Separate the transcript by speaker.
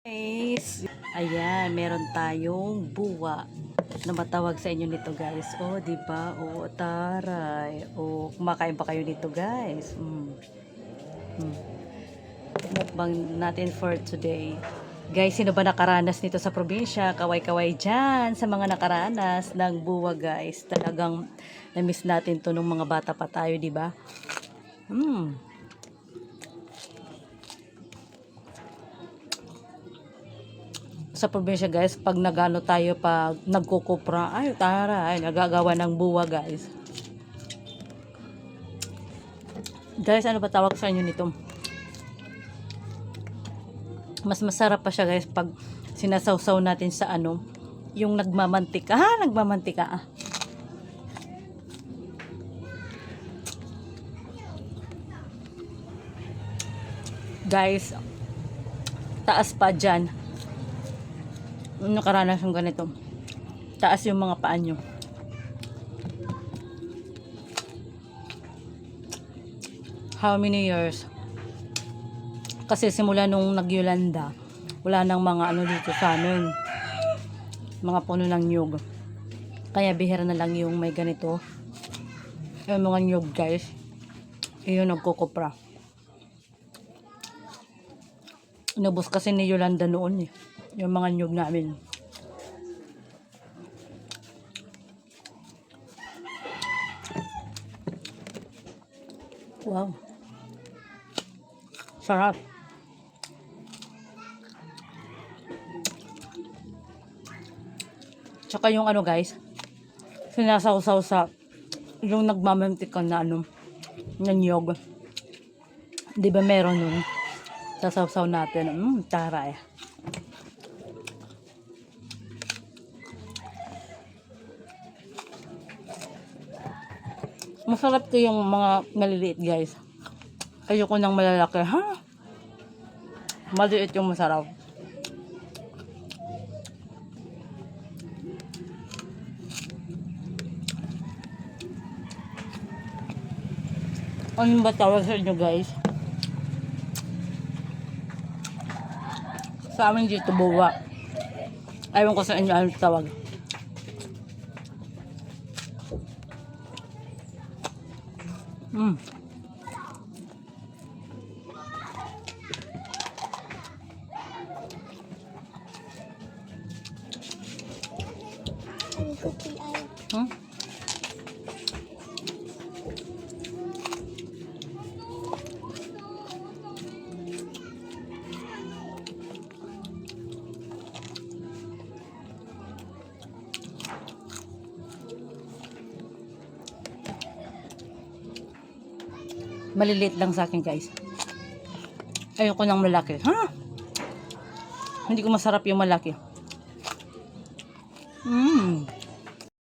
Speaker 1: Guys, ayan, meron tayong buwa na matawag sa inyo nito guys. Oh, di ba? Oh, taray. Oh, kumakain pa kayo nito guys. Mm. Mm. Mukbang natin for today. Guys, sino ba nakaranas nito sa probinsya? Kaway-kaway dyan sa mga nakaranas ng buwa guys. Talagang na-miss natin to nung mga bata pa tayo, di ba? Hmm. Sa probinsya guys, pag nagano tayo pag nagkukupra, ay tara, ay nagagawa ng buwa guys. Guys, ano ba tawag sa inyo nito? Mas masarap pa siya guys pag sinasawsaw natin sa ano, yung nagmamantika. Ah, nagmamantika ah. Guys, taas pa dyan nakaranas ng ganito. Taas yung mga paa nyo. How many years? Kasi simula nung nagyulanda, wala nang mga ano dito sa amin. Mga puno ng nyug. Kaya bihira na lang yung may ganito. Yung mga nyug guys. Yun nagkukupra. Inubos kasi ni Yolanda noon eh. Yung mga nyug namin. Wow. Sarap. Tsaka yung ano guys, sinasawsaw sa yung nagmamantikan na ano, na nyog. Di ba meron nun? Sasawsaw natin. Mmm, taray. Masarap to yung mga maliliit guys. Ayoko nang malalaki. Ha? Maliit yung masarap. Ano ba tawag sa inyo guys? Sa amin dito buwa. Ayaw ko sa inyo ano tawag. Mm.
Speaker 2: Ang
Speaker 1: Maliliit lang sa akin guys. Ayoko ng malaki. Ha? Hindi ko masarap yung malaki. Mmm.